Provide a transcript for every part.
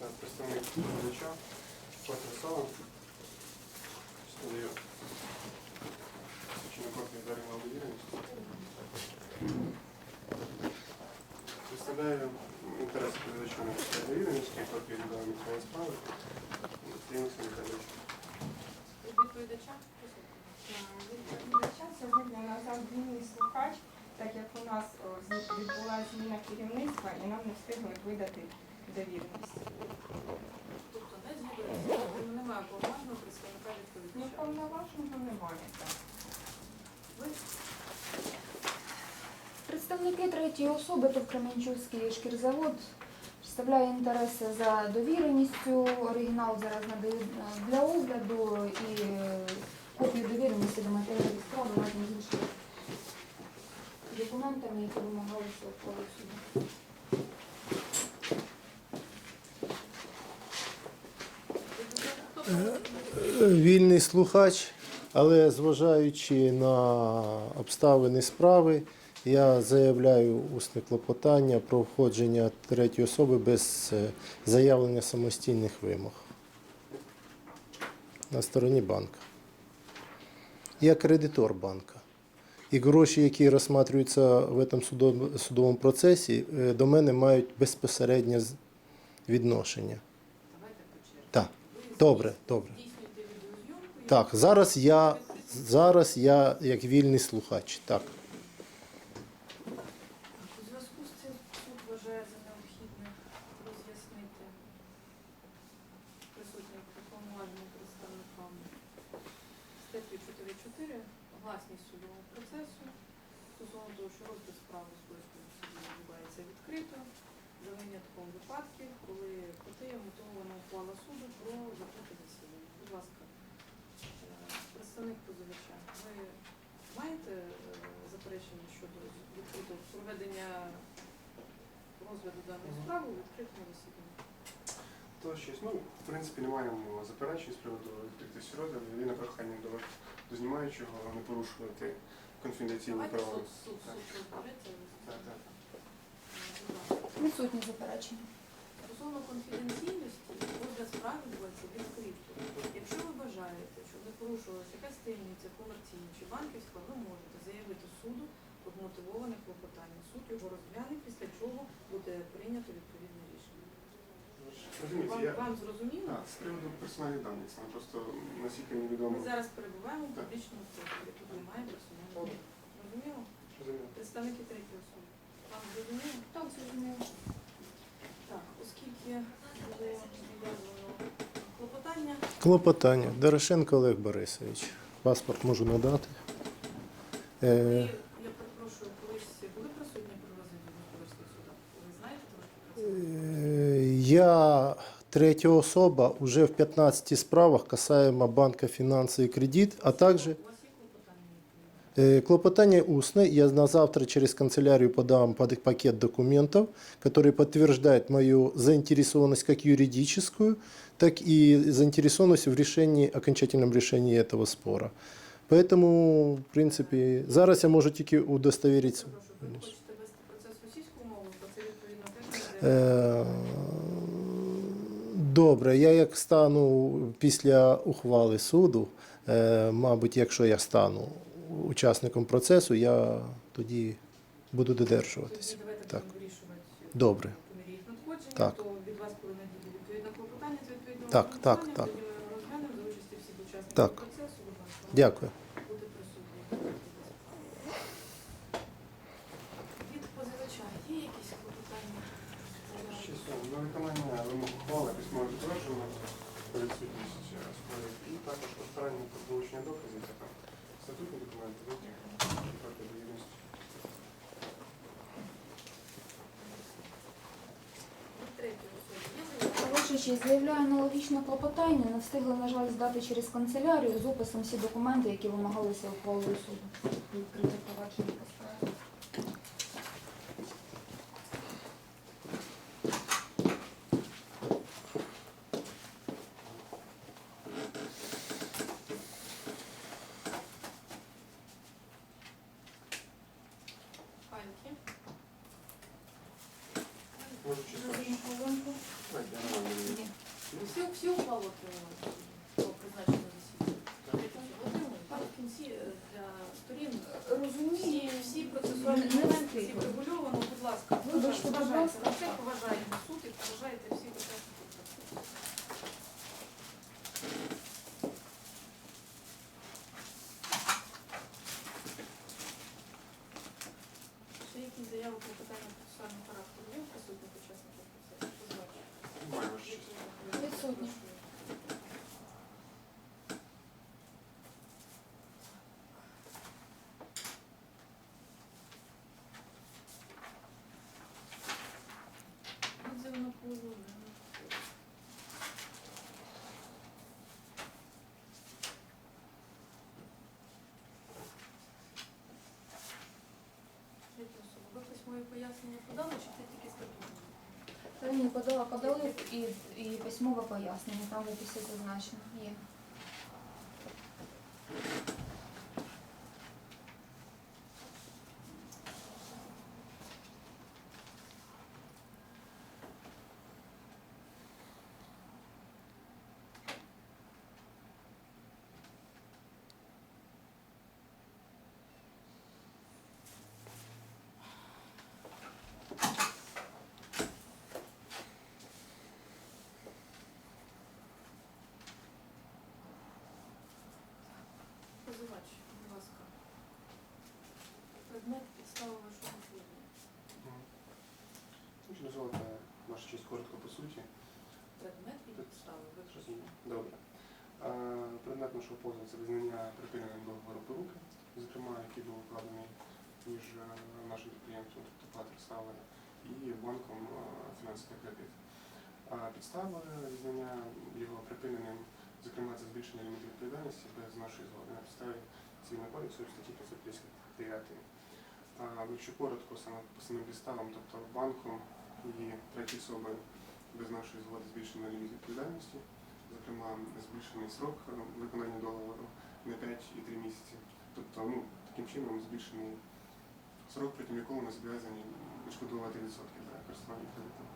на представник позивача, Петро Сава. Стою. Чи на копії Дарина довіреність. Представляю на підставі довіреності, копії відомої матеріальної справи. Стрімуся Михайлович. Відповідача. Відповідача сьогодні у нас вільний слухач, так як у нас відбулася зміна керівництва і нам не встигли видати довіреність. Тобто не згідно з немає поважного представника Ну, відповідача. повноважного немає. так. Ви Представники третьої особи ТОВ Кременчуцький шкірзавод представляє інтереси за довіреністю. Оригінал зараз надають е, для огляду і е, копію довіреності до матеріалів справи разом з іншими документами, які вимагалися у суду. Вільний слухач, але зважаючи на обставини справи, я заявляю усне клопотання про входження третьої особи без е, заявлення самостійних вимог на стороні банка. Я кредитор банка. І гроші, які розсматриваються в цьому судов- судовому процесі, е, до мене мають безпосереднє відношення. Так, добре, добре. Так, зараз я, зараз я як вільний слухач. Так. Того, що розгляд справи в Польському суді відбувається відкрито за винятком випадків, коли проти є мотивована ухвала суду про закрите засідання. Будь ласка, е, представник позивача, ви маєте е, заперечення щодо відкритого проведення розгляду даної справи у відкритому засіданні? То щось, ну, в принципі, не маємо заперечень з приводу відкритості розгляду. Єдине прохання до, до знімаючого не порушувати конфіденційні права. суд, суд, Так. суд. Так. Відсутні заперечення. Стосовно конфіденційності, розгляд справи відбувається відкрито. Якщо ви бажаєте, щоб не порушувалася якась таємниця комерційна чи банківська, ви можете заявити суду про мотивоване клопотання. Суд його розгляне, після чого буде прийнято відповідне рішення. Розумієте, Вам, я... вам зрозуміло? А, з приводу персональних даних, саме просто наскільки мені відомо. Ми зараз перебуваємо в Так. публічному просторі, тут немає персонального. Представники третьої особи. Вам зрозуміло? Так, зрозуміло. Так, оскільки було зв'язано клопотання, Клопотання. Дорошенко Олег Борисович. Паспорт можу надати. ви, Е, я перепрошую, колись були присутні при розгляді господарських судах? Ви знаєте трошки про це? е, я третя особа уже в 15 справах касаемо банка фінанси і кредит, а також У вас є клопотання? Э, Клопотание устное. Я на завтра через канцелярию подам под пакет документов, который подтверждает мою заинтересованность как юридическую, так и заинтересованность в решении, окончательном решении этого спора. Поэтому, в принципе, зараз я можу тільки удостовериться. Прошу, ви хочете вести процес російською мовою, то це відповідно теж не Е, Добре, я як стану після ухвали суду, е, мабуть, якщо я стану учасником процесу, я тоді буду додержуватися. Так. будемо вирішувати Добре. Так. то від вас повинна дійти відповідне клопотання з відповідного Так, так, клопотання, так. Тоді ми розглянемо за участі всіх учасників Так. процесу. Будь ласка, Дякую. бути присутні. Від позивача є якісь клопотання? Ще. На виконання вимог ухвали письмово затверджено відсутність. І також постарання про долучення доказів, це там статутні документи, честь, заявляю аналогічне клопотання. Не встигли, на жаль, здати через канцелярію з описом всі документи, які вимагалися ухвалою суду. Відкрите провадження по справі. Всі, всі ухвали отримали про призначення засідання. В кінці для сторін всі, всі процесуальні моменти, всі врегульовано, будь ласка, на це, поважаєте суд і поважаєте всі учасники процесу. Ще якісь заяви про питання процесуального характеру є у присутніх учасників процесу? Позивач. Немає ваша честь. Відсутні. Відзив на позов. Третя особа. Ви письмові пояснення подали, чи це тільки статутні? Та ні, подала подали і, і письмове пояснення, там в описі зазначено. Є. Позивач, будь ласка. Предмет підстави вашого позову. Ну, Чи дозволите ваша честь коротко по суті? Предмет і підстави. Ви Розумію. Добре. А, Предмет нашого позову це визнання припиненим договору поруки, зокрема, який був укладений між е, нашим підприємством, тобто Патрик Савер, і банком е, фінансовий кредит. А підстава визнання його припиненим, зокрема, це збільшення ліміту відповідальності без нашої згоди на підставі цивільного кодексу статті 559. А, Якщо коротко, саме по самим підставам, тобто банком і третій особи без нашої згоди збільшено ліміт відповідальності, зокрема збільшений срок виконання договору на 5 і 3 місяці. Тобто, ну, таким чином збільшений срок, протягом якого ми зобов'язані відшкодувати відсотки за користування кредитом.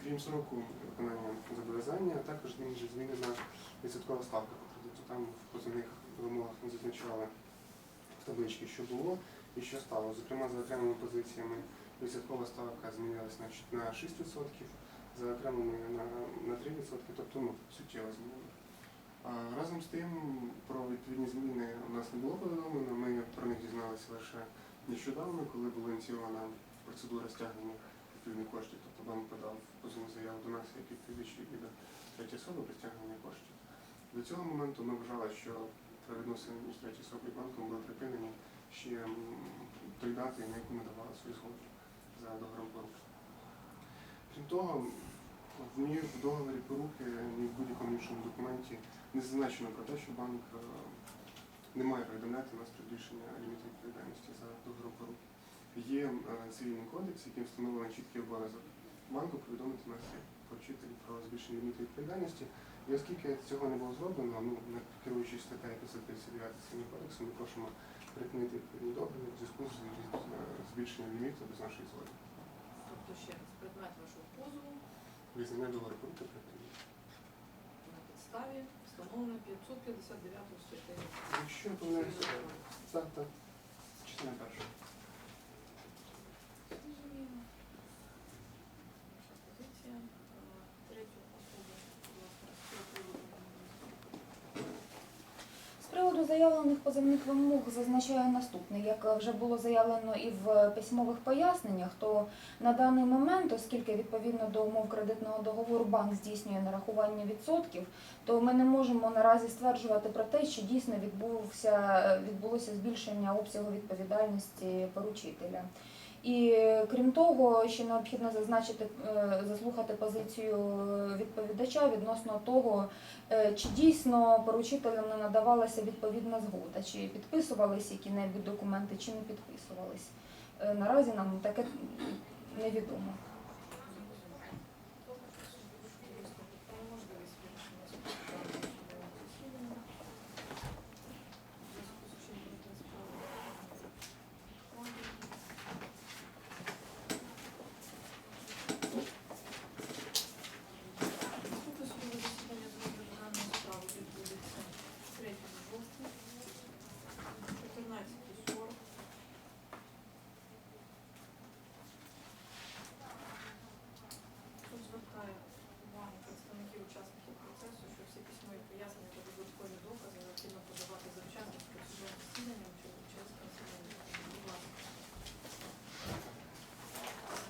Крім сроку виконання зобов'язання, також змінена відсоткова ставка по кредиту. Там в позовних вимогах ми зазначали в табличці, що було і що стало. Зокрема, за окремими позиціями відсоткова ставка змінилась на на 6%, за окремими на, на 3%, тобто ну, суттєво змінено. А, разом з тим про відповідні зміни у нас не було повідомлено, ми про них дізналися лише нещодавно, коли була ініційована процедура стягнення відповідних коштів, тобто банк подав позовну заяву до нас як відповідач і до третьої особи про стягнення коштів. До цього моменту ми вважали, що правовідносини між третьою особою і банком були припинені ще той дати, на яку ми давали свою згоду за договором поруки. Крім того, в ні в договорі поруки, ні в будь-якому іншому документі не зазначено про те, що банк е, не має повідомляти нас про збільшення ліміту відповідальності за договором поруки. Є е, цивільний кодекс, яким встановлено чіткий обов'язок банку повідомити нас як поручителів про збільшення ліміту відповідальності. І оскільки цього не було зроблено, ну, керуючись статтею 539 цивільного кодексу, ми просимо припинити відповідні договори в зв'язку з е, збільшенням ліміту без нашої згоди. Тобто ще раз, предмет вашого позову Визнання припинити. на підставі встановлено 559 статтею. Якщо я помиляюся, так, так. Частина перша. Зрозуміло. Ваша позиція. Е, Третю особу, будь ласка, з цього приводу. З приводу заявлених позивних вимог зазначає наступне. Як вже було заявлено і в письмових поясненнях, то на даний момент, оскільки відповідно до умов кредитного договору банк здійснює нарахування відсотків, то ми не можемо наразі стверджувати про те, що дійсно відбувся відбулося збільшення обсягу відповідальності поручителя. І крім того, ще необхідно зазначити, е, заслухати позицію відповідача відносно того, Е, Чи дійсно поручителям не надавалася відповідна згода, чи підписувались які-небудь документи, чи не підписувались. Е, Наразі нам таке невідомо.